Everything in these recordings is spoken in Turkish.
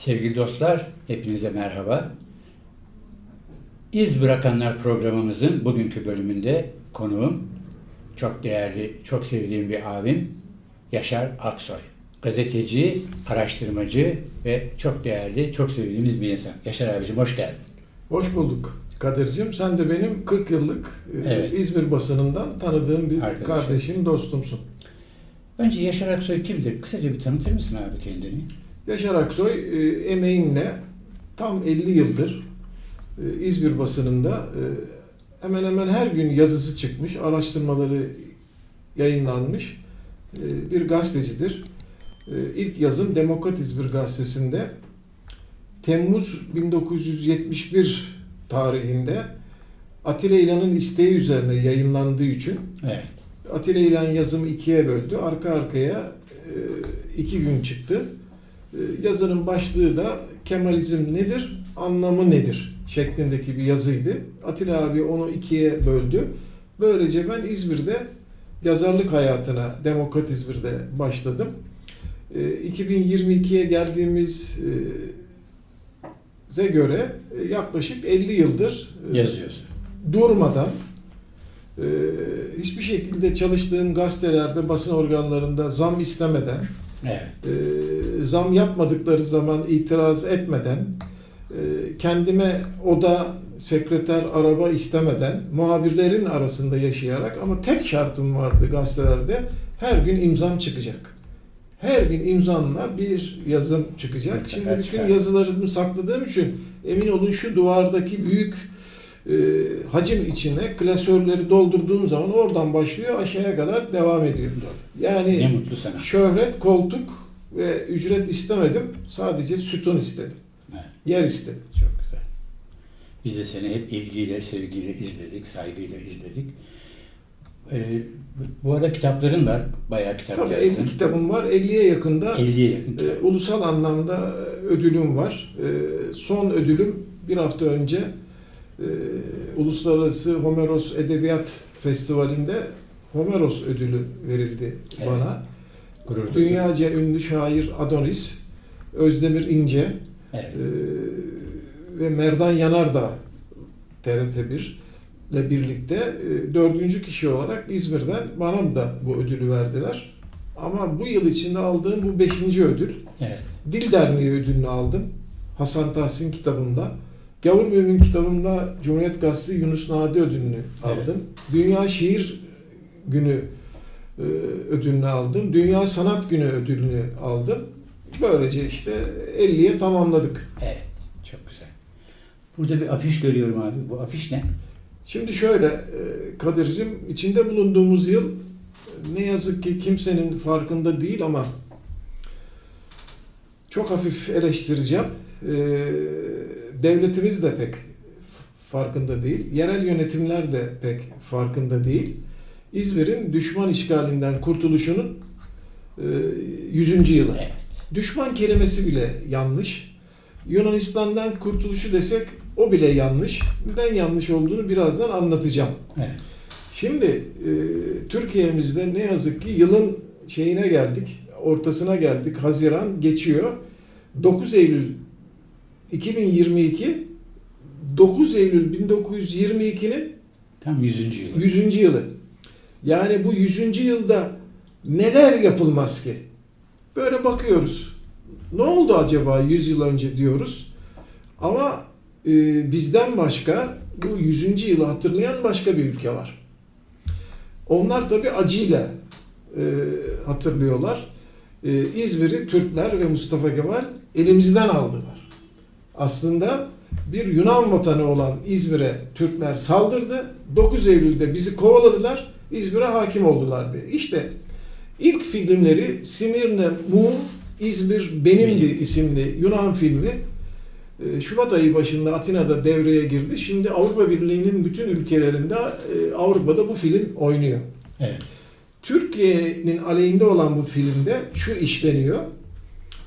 Sevgili dostlar, hepinize merhaba. İz Bırakanlar programımızın bugünkü bölümünde konuğum çok değerli, çok sevdiğim bir abim Yaşar Aksoy. Gazeteci, araştırmacı ve çok değerli, çok sevdiğimiz bir insan. Yaşar abicim hoş geldin. Hoş bulduk Kadir'cim. Sen de benim 40 yıllık e, Evet. İzmir basınından tanıdığım bir Arkadaşım. kardeşim, dostumsun. Önce Yaşar Aksoy kimdir? Kısaca bir tanıtır mısın abi kendini? Yaşar Aksoy e, emeğinle tam 50 yıldır e, İzmir basınında e, hemen hemen her gün yazısı çıkmış, araştırmaları yayınlanmış e, bir gazetecidir. E, İlk yazım Demokrat İzmir gazetesinde Temmuz 1971 tarihinde Atilla İlhan'ın isteği üzerine yayınlandığı için Evet. Atilla İlhan yazımı ikiye böldü. Arka arkaya e, iki gün çıktı. E, Yazının başlığı da Kemalizm nedir, anlamı nedir şeklindeki bir yazıydı. Atilla abi onu ikiye böldü. Böylece ben İzmir'de yazarlık hayatına Demokrat İzmir'de başladım. E, 2022'ye geldiğimiz e, ze göre e, yaklaşık 50 yıldır Yazıyorsun. durmadan hiçbir şekilde çalıştığım gazetelerde, basın organlarında zam istemeden, Evet. Zam yapmadıkları zaman itiraz etmeden, e, kendime oda, sekreter, araba istemeden, muhabirlerin arasında yaşayarak ama tek şartım vardı gazetelerde, her gün imzam çıkacak. Her gün imzamla bir yazım çıkacak. Mutlaka Şimdi bütün çıkar. yazılarımı sakladığım için emin olun şu duvardaki büyük e, hacim içine klasörleri doldurduğum zaman oradan başlıyor aşağıya kadar devam ediyor. Ne Yani mutlu sana. şöhret, koltuk ve ücret istemedim. Sadece sütun istedim. Evet. Yer istedim. Çok güzel. Biz de seni hep ilgiyle, sevgiyle izledik, saygıyla izledik. Ee, bu arada kitapların var. Bayağı kitap Tabii yazdın. 50 kitabım var. 50'ye yakında 50'ye yakın e, ulusal anlamda e, ödülüm var. E, son ödülüm bir hafta önce e, Uluslararası Homeros Edebiyat Festivali'nde Homeros ödülü verildi Evet. bana. Gurur. Dünyaca ünlü şair Adonis, Özdemir İnce Evet. e, ve Merdan Yanardağ TRT1 ile birlikte e, dördüncü kişi olarak İzmir'den bana da bu ödülü verdiler. Ama bu yıl içinde aldığım bu beşinci ödül. Evet. Dil Derneği ödülünü aldım. Hasan Tahsin kitabımda. Gavur Mümin kitabımda Cumhuriyet Gazetesi Yunus Nadi ödülünü aldım. Dünya Şiir Günü ödülünü aldım. Dünya Sanat Günü ödülünü aldım. Böylece işte 50'ye tamamladık. Evet. Çok güzel. Burada bir afiş görüyorum abi. Bu afiş ne? Şimdi şöyle e, Kadir'cim içinde bulunduğumuz yıl e, ne yazık ki kimsenin farkında değil ama çok hafif eleştireceğim. E, Devletimiz de pek farkında değil. Yerel yönetimler de pek farkında değil. İzmir'in düşman işgalinden kurtuluşunun e, 100. yılı. Evet. Düşman kelimesi bile yanlış. Yunanistan'dan kurtuluşu desek o bile yanlış. Neden yanlış olduğunu birazdan anlatacağım. Evet. Şimdi e, Türkiye'mizde ne yazık ki yılın şeyine geldik, ortasına geldik. Haziran geçiyor. 9 Eylül 2022 9 Eylül 1922'nin Tam 100. yılı. 100. yılı. Yani bu 100. yılda neler yapılmaz ki? Böyle bakıyoruz. Ne oldu acaba 100 yıl önce diyoruz. Ama e, bizden başka bu 100. yılı hatırlayan başka bir ülke var. Onlar tabi acıyla e, hatırlıyorlar. E, İzmir'i Türkler ve Mustafa Kemal elimizden aldılar. Aslında bir Yunan vatanı olan İzmir'e Türkler saldırdı. 9 Eylül'de bizi kovaladılar. İzmir'e hakim oldular diye. İşte ilk filmleri Simirne Mu İzmir Benimdi Benim. isimli Yunan filmi e, Şubat ayı başında Atina'da devreye girdi. Şimdi Avrupa Birliği'nin bütün ülkelerinde e, Avrupa'da bu film oynuyor. Evet. Türkiye'nin aleyhinde olan bu filmde şu işleniyor.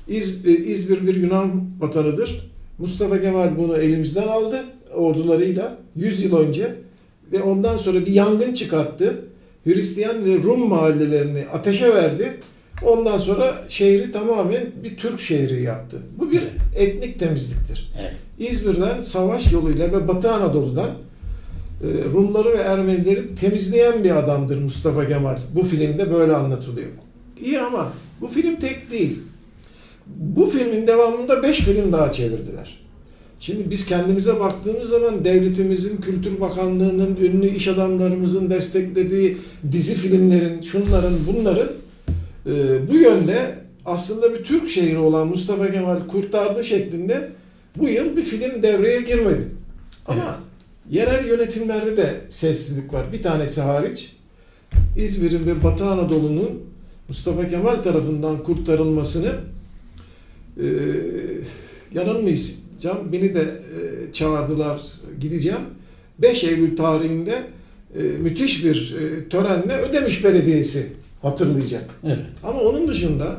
İz, e, İzmir bir Yunan vatanıdır. Mustafa Kemal bunu elimizden aldı ordularıyla 100 yıl önce ve ondan sonra bir yangın çıkarttı. Hristiyan ve Rum mahallelerini ateşe verdi Ondan sonra şehri tamamen bir Türk şehri yaptı. Bu bir etnik temizliktir. Evet. İzmir'den savaş yoluyla ve Batı Anadolu'dan e, Rumları ve Ermenileri temizleyen bir adamdır Mustafa Kemal. Bu filmde böyle anlatılıyor. İyi ama bu film tek değil. Bu filmin devamında 5 film daha çevirdiler. Şimdi biz kendimize baktığımız zaman devletimizin, Kültür Bakanlığı'nın, ünlü iş adamlarımızın desteklediği dizi filmlerin, şunların, bunların e, bu yönde aslında bir Türk şehri olan Mustafa Kemal kurtardı şeklinde bu yıl bir film devreye girmedi. Ama yerel yönetimlerde de sessizlik var. Bir tanesi hariç İzmir'in ve Batı Anadolu'nun Mustafa Kemal tarafından kurtarılmasını e, yanılmayacağım. Beni de e, çağırdılar gideceğim. 5 Eylül tarihinde e, müthiş bir e, törenle Ödemiş Belediyesi hatırlayacak. Evet. Ama onun dışında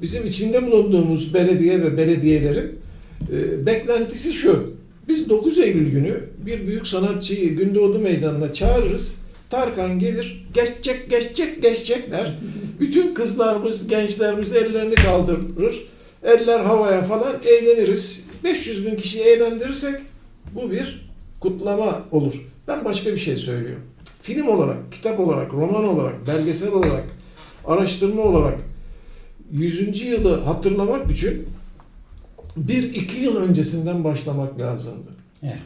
bizim içinde bulunduğumuz belediye ve belediyelerin e, beklentisi şu. Biz 9 Eylül günü bir büyük sanatçıyı Gündoğdu Meydanı'na çağırırız. Tarkan gelir, geçecek, geçecek, geçecek der. Bütün kızlarımız, gençlerimiz ellerini kaldırır. Eller havaya falan eğleniriz. 500 bin kişiyi eğlendirirsek bu bir kutlama olur. Ben başka bir şey söylüyorum. Film olarak, kitap olarak, roman olarak, belgesel olarak, araştırma olarak 100. yılı hatırlamak için bir iki yıl öncesinden başlamak lazımdı. Evet.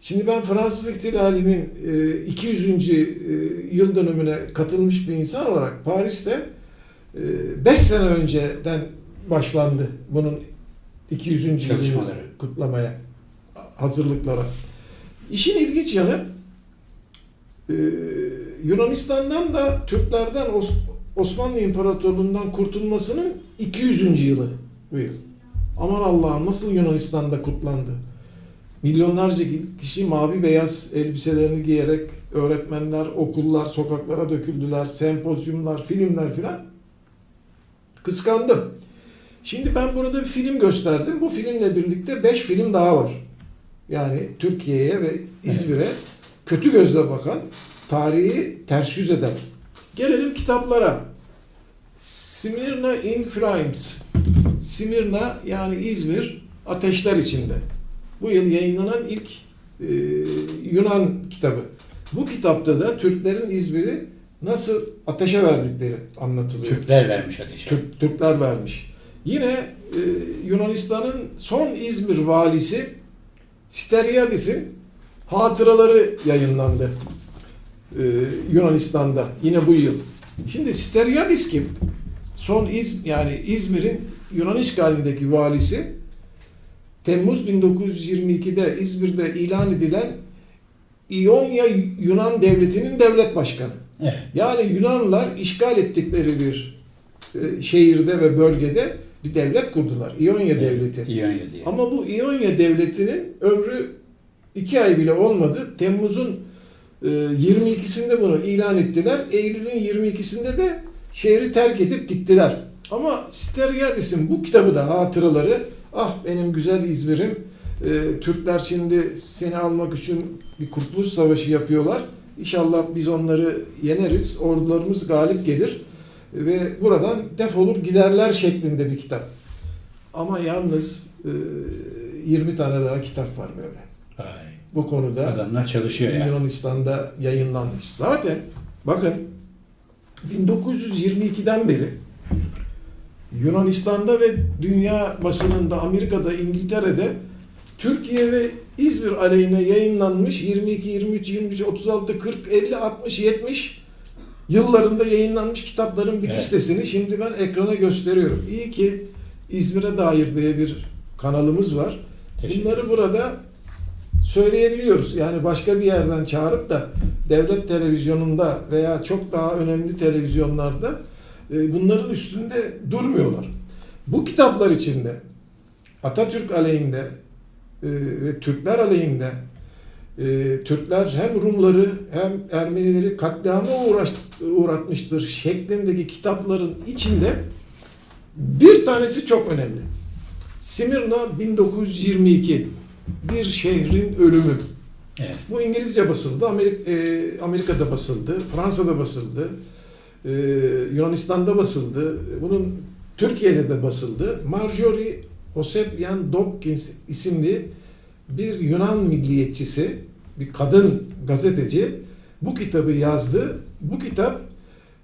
Şimdi ben Fransız İhtilali'nin e, 200. e, yıl dönümüne katılmış bir insan olarak Paris'te 5 sene önceden başlandı bunun 200. yılını Çalışmaları. kutlamaya, hazırlıklara. İşin ilginç yanı e, Yunanistan'dan da Türklerden Os- Osmanlı İmparatorluğu'ndan kurtulmasının 200. yılı bu yıl. Aman Allah'ım nasıl Yunanistan'da kutlandı. Milyonlarca kişi mavi beyaz elbiselerini giyerek öğretmenler, okullar, sokaklara döküldüler, sempozyumlar, filmler filan. Kıskandım. Şimdi ben burada bir film gösterdim. Bu filmle birlikte 5 film daha var. Yani Türkiye'ye ve İzmir'e kötü gözle bakan, tarihi ters yüz eden. Gelelim kitaplara. Smyrna in Flames. Simirna yani İzmir ateşler içinde. Bu yıl yayınlanan ilk e, Yunan kitabı. Bu kitapta da Türklerin İzmir'i nasıl ateşe verdikleri anlatılıyor. Türkler vermiş ateşe. Türk, Türkler vermiş. Yine e, Yunanistan'ın son İzmir valisi Steriadis'in hatıraları yayınlandı. E, Yunanistan'da yine bu yıl. Şimdi Steriadis kim? Son İz, yani İzmir'in Yunan işgalindeki valisi Temmuz 1922'de İzmir'de ilan edilen İonya Yunan Devleti'nin devlet başkanı. Evet. Yani Yunanlılar işgal ettikleri bir e, şehirde ve bölgede bir devlet kurdular. İonya Devleti. İonya diye. Ama bu İonya Devleti'nin ömrü iki ay bile olmadı. Temmuz'un e, 22'sinde bunu ilan ettiler. Eylül'ün 22'sinde de şehri terk edip gittiler. Ama Steriadis'in bu kitabı da hatıraları ah benim güzel İzmir'im e, Türkler şimdi seni almak için bir kurtuluş savaşı yapıyorlar. İnşallah biz onları yeneriz. Ordularımız galip gelir ve buradan defolur giderler şeklinde bir kitap. Ama yalnız e, 20 tane daha kitap var böyle. Vay. Bu konuda Adamlar çalışıyor yani. Yunanistan'da yayınlanmış. Zaten bakın 1922'den beri Yunanistan'da ve dünya basınında, Amerika'da, İngiltere'de Türkiye ve İzmir aleyhine yayınlanmış 22, 23, 23, 36, 40, 50, 60, 70 yıllarında yayınlanmış kitapların bir Evet. listesini şimdi ben ekrana gösteriyorum. İyi ki İzmir'e dair diye bir kanalımız var. Bunları burada söyleyebiliyoruz. Yani başka bir yerden çağırıp da devlet televizyonunda veya çok daha önemli televizyonlarda e, bunların üstünde durmuyorlar. Bu kitaplar içinde Atatürk aleyhinde e, ve Türkler aleyhinde e, Türkler hem Rumları hem Ermenileri katliama uğraş, uğratmıştır şeklindeki kitapların içinde bir tanesi çok önemli. Simirna 1922 bir şehrin ölümü. Evet. Bu İngilizce basıldı, e, Amerika'da basıldı, Fransa'da basıldı, Ee, Yunanistan'da basıldı. Bunun Türkiye'de de basıldı. Marjorie Hosepyan Dopkins isimli bir Yunan milliyetçisi, bir kadın gazeteci bu kitabı yazdı. Bu kitap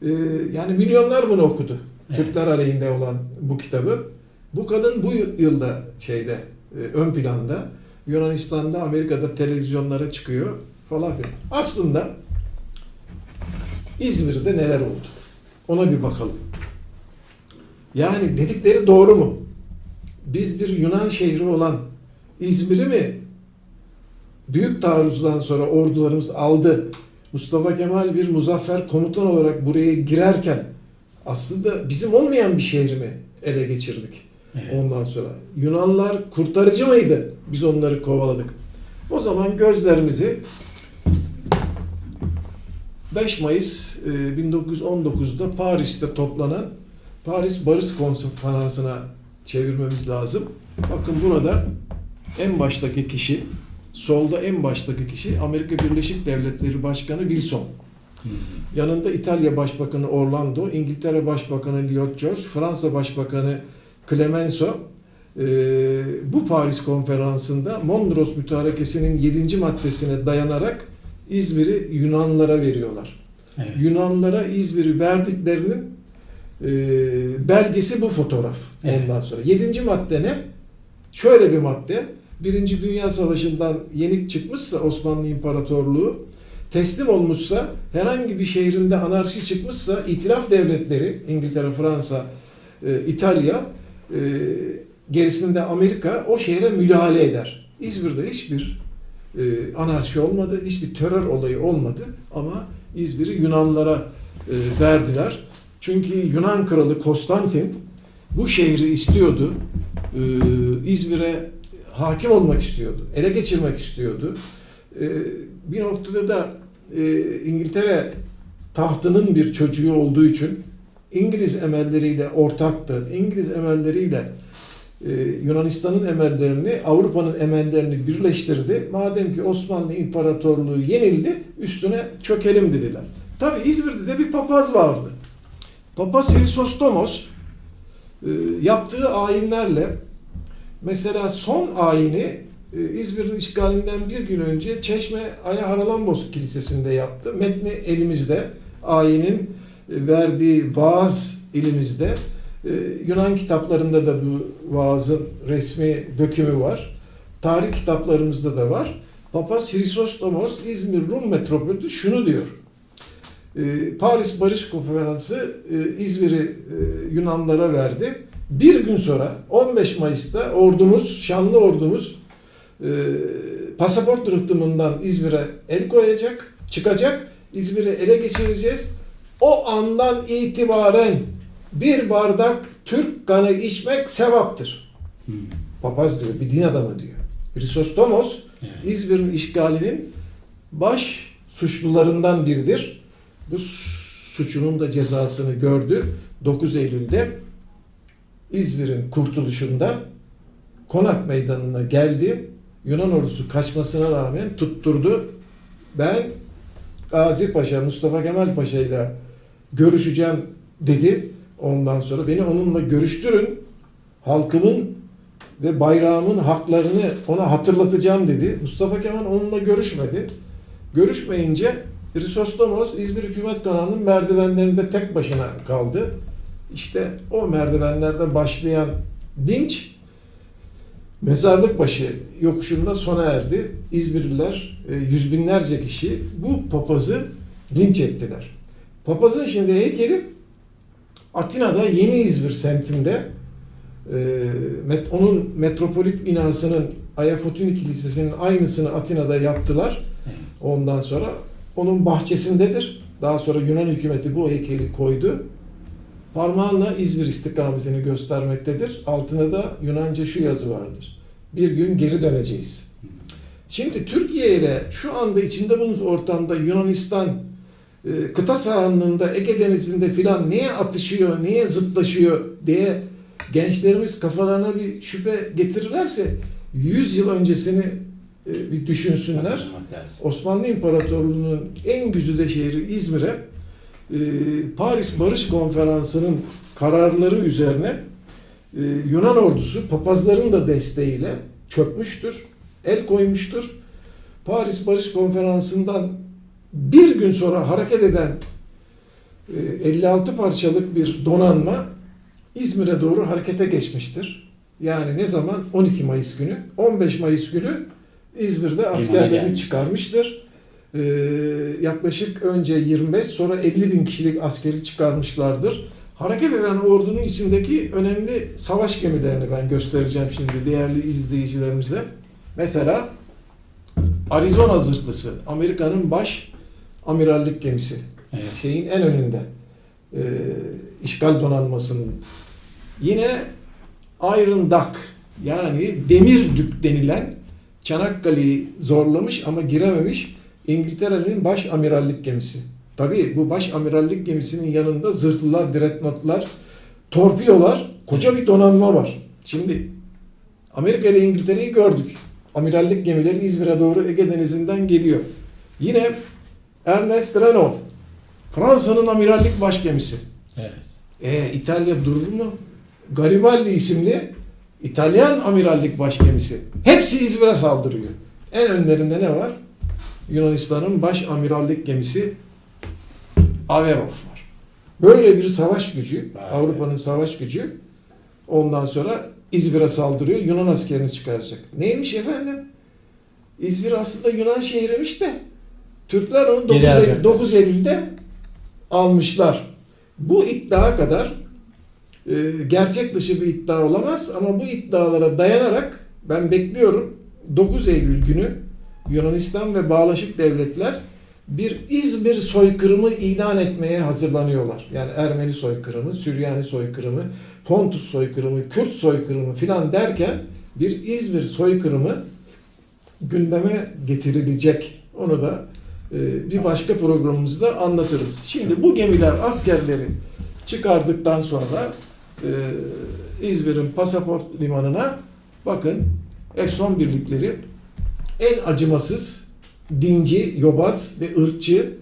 e, yani milyonlar bunu okudu. Evet. Türkler aleyhinde olan bu kitabı. Bu kadın bu yılda şeyde e, ön planda Yunanistan'da, Amerika'da televizyonlara çıkıyor falan filan. Aslında İzmir'de neler oldu? Ona bir bakalım. Yani dedikleri doğru mu? Biz bir Yunan şehri olan İzmir'i mi büyük taarruzdan sonra ordularımız aldı? Mustafa Kemal bir muzaffer komutan olarak buraya girerken aslında bizim olmayan bir şehri mi ele geçirdik? Evet. Ondan sonra Yunanlar kurtarıcı mıydı? Biz onları kovaladık. O zaman gözlerimizi 5 Mayıs e, 1919'da Paris'te toplanan Paris Barış Konferansı'na çevirmemiz lazım. Bakın burada en baştaki kişi, solda en baştaki kişi Amerika Birleşik Devletleri Başkanı Wilson. Yanında İtalya Başbakanı Orlando, İngiltere Başbakanı Lloyd George, Fransa Başbakanı Clemenceau. Ee, bu Paris konferansında Mondros Mütarekesi'nin 7. maddesine dayanarak İzmir'i Yunanlara veriyorlar. Evet. Yunanlara İzmir'i verdiklerinin e, belgesi bu fotoğraf. Evet. Ondan sonra. Yedinci madde ne? Şöyle bir madde. Birinci Dünya Savaşı'ndan yenik çıkmışsa Osmanlı İmparatorluğu teslim olmuşsa herhangi bir şehrinde anarşi çıkmışsa itilaf devletleri İngiltere, Fransa, e, İtalya e, gerisinde Amerika o şehre müdahale eder. İzmir'de hiçbir e, anarşi olmadı, hiçbir terör olayı olmadı ama İzmir'i Yunanlara e, verdiler. Çünkü Yunan kralı Konstantin bu şehri istiyordu. E, İzmir'e hakim olmak istiyordu. Ele geçirmek istiyordu. E, bir noktada da e, İngiltere tahtının bir çocuğu olduğu için İngiliz emelleriyle ortaktı. İngiliz emelleriyle e, Yunanistan'ın emellerini, Avrupa'nın emellerini birleştirdi. Madem ki Osmanlı İmparatorluğu yenildi, üstüne çökelim dediler. Tabi İzmir'de de bir papaz vardı. Papaz Hrisostomos e, yaptığı ayinlerle mesela son ayini e, İzmir'in işgalinden bir gün önce Çeşme Aya Haralambos Kilisesi'nde yaptı. Metni elimizde. Ayinin e, verdiği vaaz elimizde. E, Yunan kitaplarında da bu vaazın resmi dökümü var. Tarih kitaplarımızda da var. Papaz Hrisostomos İzmir Rum metropolü şunu diyor. Paris Barış Konferansı İzmir'i Yunanlara verdi. Bir gün sonra 15 Mayıs'ta ordumuz, şanlı ordumuz e, pasaport rıhtımından İzmir'e el koyacak, çıkacak. İzmir'i ele geçireceğiz. O andan itibaren bir bardak Türk kanı içmek sevaptır. Hmm. Papaz diyor, bir din adamı diyor. Hrisostomos Evet. İzmir'in işgalinin baş suçlularından biridir. Bu suçunun da cezasını gördü. 9 Eylül'de İzmir'in kurtuluşunda Konak Meydanı'na geldi. Yunan ordusu kaçmasına rağmen tutturdu. Ben Gazi Paşa, Mustafa Kemal Paşa ile görüşeceğim dedi. Ondan sonra beni onunla görüştürün. Halkımın ve bayrağımın haklarını ona hatırlatacağım dedi. Mustafa Kemal onunla görüşmedi. Görüşmeyince Hrisostomos İzmir Hükümet Konağı'nın merdivenlerinde tek başına kaldı. İşte o merdivenlerde başlayan linç mezarlık başı yokuşunda sona erdi. İzmirliler e, yüz binlerce kişi bu papazı linç ettiler. Papazın şimdi heykeli Atina'da Yeni İzmir semtinde e, onun metropolit binasının Ayafotuni Kilisesi'nin aynısını Atina'da yaptılar. Ondan sonra onun bahçesindedir. Daha sonra Yunan hükümeti bu heykeli koydu. Parmağınla İzmir istikametini göstermektedir. Altına da Yunanca şu yazı vardır. Bir gün geri döneceğiz. Şimdi Türkiye ile şu anda içinde bulunduğumuz ortamda Yunanistan e, kıta sahanlığında Ege Denizi'nde filan neye atışıyor, neye zıtlaşıyor diye gençlerimiz kafalarına bir şüphe getirirlerse 100 yıl öncesini e, bir düşünsünler. Osmanlı İmparatorluğu'nun en güzide şehri İzmir'e e, Paris Barış Konferansı'nın kararları üzerine e, Yunan ordusu papazların da desteğiyle çökmüştür, el koymuştur. Paris Barış Konferansı'ndan bir gün sonra hareket eden e, 56 parçalık bir donanma İzmir'e doğru harekete geçmiştir. Yani ne zaman? 12 Mayıs günü. 15 Mayıs günü İzmir'de askerlerini çıkarmıştır. Ee, yaklaşık önce 25 sonra 50 bin kişilik askeri çıkarmışlardır. Hareket eden ordunun içindeki önemli savaş gemilerini ben göstereceğim şimdi değerli izleyicilerimize. Mesela Arizona zırhlısı, Amerika'nın baş amirallik gemisi. Evet. Şeyin en önünde. Ee, işgal donanmasının. Yine Iron Duck yani demir dük denilen Çanakkale'yi zorlamış ama girememiş İngiltere'nin baş amirallik gemisi. Tabii bu baş amirallik gemisinin yanında zırhlılar, dreadnoughtlar, torpidolar, koca bir donanma var. Şimdi Amerika ile İngiltere'yi gördük. Amirallik gemileri İzmir'e doğru Ege Denizi'nden geliyor. Yine Ernest Renault, Fransa'nın amirallik başgemisi. Evet. E, İtalya durur mu? Garibaldi isimli İtalyan amirallik başgemisi. Hepsi İzmir'e saldırıyor. En önlerinde ne var? Yunanistan'ın baş amirallik gemisi Averov var. Böyle bir savaş gücü. Avrupa'nın savaş gücü ondan sonra İzmir'e saldırıyor, Yunan askerini çıkaracak. Neymiş efendim? İzmir aslında Yunan şehriymiş de Türkler onu 9 Geri Eylül, alacaklar. 9 Eylül'de almışlar. Bu iddia kadar e, gerçek dışı bir iddia olamaz ama bu iddialara dayanarak ben bekliyorum 9 Eylül günü Yunanistan ve bağlaşık devletler bir İzmir soykırımı ilan etmeye hazırlanıyorlar. Yani Ermeni soykırımı, Süryani soykırımı, Pontus soykırımı, Kürt soykırımı filan derken bir İzmir soykırımı gündeme getirilecek. Onu da e, bir başka programımızda anlatırız. Şimdi bu gemiler askerleri çıkardıktan sonra e, İzmir'in pasaport limanına bakın F-son birlikleri en acımasız, dinci, yobaz ve ırkçı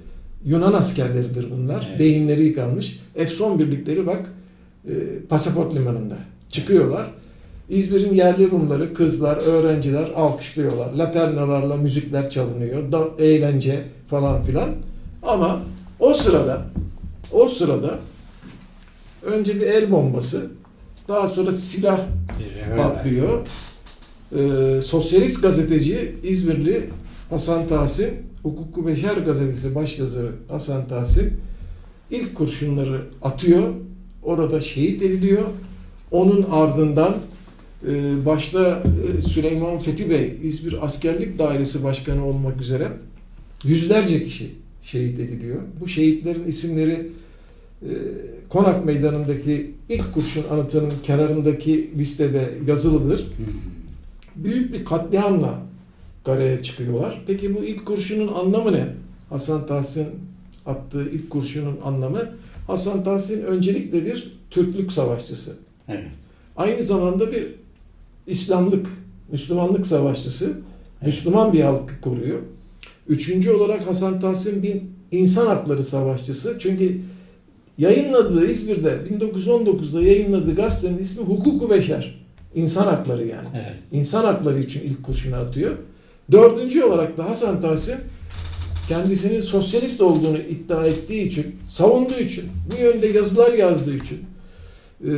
Yunan askerleridir bunlar. Evet. Beyinleri yıkanmış. F-son birlikleri bak e, pasaport limanında çıkıyorlar. İzmir'in yerli Rumları, kızlar, öğrenciler alkışlıyorlar. Laternalarla müzikler çalınıyor. Da, eğlence falan filan. Ama o sırada o sırada önce bir el bombası, daha sonra silah patlıyor. Ee, sosyalist gazeteci İzmirli Hasan Tahsin, Hukuku Beşer gazetesi başyazarı Hasan Tahsin ilk kurşunları atıyor. Orada şehit ediliyor. Onun ardından e, başta e, Süleyman Fethi Bey, İzmir Askerlik Dairesi Başkanı olmak üzere yüzlerce kişi şehit ediliyor. Bu şehitlerin isimleri e, Konak Meydanı'ndaki ilk kurşun anıtının kenarındaki listede yazılıdır. Büyük bir katliamla karaya çıkıyorlar. Peki bu ilk kurşunun anlamı ne? Hasan Tahsin attığı ilk kurşunun anlamı Hasan Tahsin öncelikle bir Türklük savaşçısı. Evet. Aynı zamanda bir İslamlık, Müslümanlık savaşçısı. Müslüman bir halkı koruyor. Üçüncü olarak Hasan Tahsin bir insan hakları savaşçısı. Çünkü yayınladığı İzmir'de 1919'da yayınladığı gazetenin ismi Hukuku Beşer. İnsan hakları yani. Evet. İnsan hakları için ilk kurşunu atıyor. Dördüncü olarak da Hasan Tahsin kendisinin sosyalist olduğunu iddia ettiği için, savunduğu için, bu yönde yazılar yazdığı için e,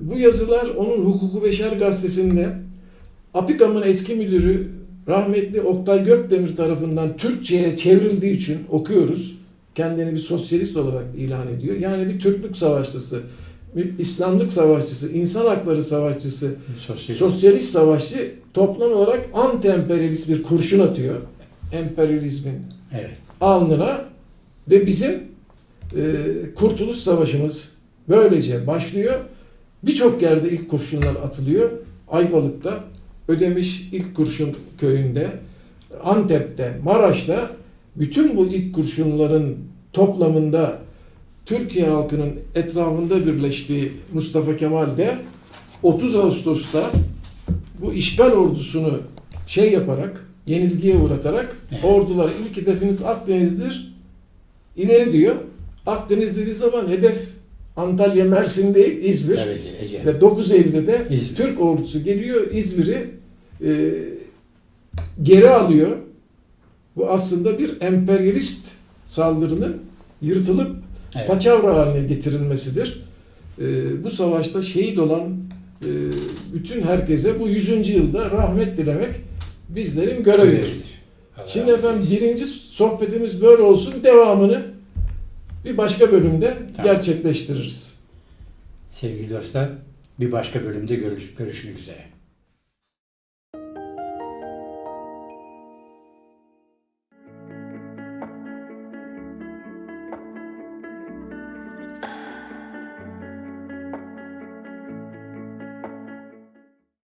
bu yazılar onun Hukuku Beşer gazetesinde Apikam'ın eski müdürü rahmetli Oktay Gökdemir tarafından Türkçe'ye çevrildiği için okuyoruz. Kendini bir sosyalist olarak ilan ediyor. Yani bir Türklük savaşçısı, bir İslamlık savaşçısı, insan hakları savaşçısı, Sosyal. sosyalist savaşçı toplam olarak anti-emperyalist bir kurşun atıyor. Emperyalizmin Evet. alnına ve bizim e, Kurtuluş Savaşımız böylece başlıyor. Birçok yerde ilk kurşunlar atılıyor. Ayvalık'ta, Ödemiş ilk kurşun köyünde, Antep'te, Maraş'ta bütün bu ilk kurşunların toplamında Türkiye halkının etrafında birleştiği Mustafa Kemal de 30 Ağustos'ta bu işgal ordusunu şey yaparak, yenilgiye uğratarak ordular ilk hedefiniz Akdeniz'dir, ileri diyor. Akdeniz dediği zaman hedef Antalya, Mersin değil, İzmir. Tabii ki Ege. Ve 9 Eylül'de de İzmir. Türk ordusu geliyor İzmir'i e, geri alıyor. Bu aslında bir emperyalist saldırının yırtılıp Evet. paçavra haline getirilmesidir. E, bu savaşta şehit olan e, bütün herkese bu 100. yılda rahmet dilemek bizlerin görevidir. Şimdi efendim birinci sohbetimiz böyle olsun. Devamını bir başka bölümde Tamam. gerçekleştiririz. Sevgili dostlar, bir başka bölümde görüş, görüşmek üzere.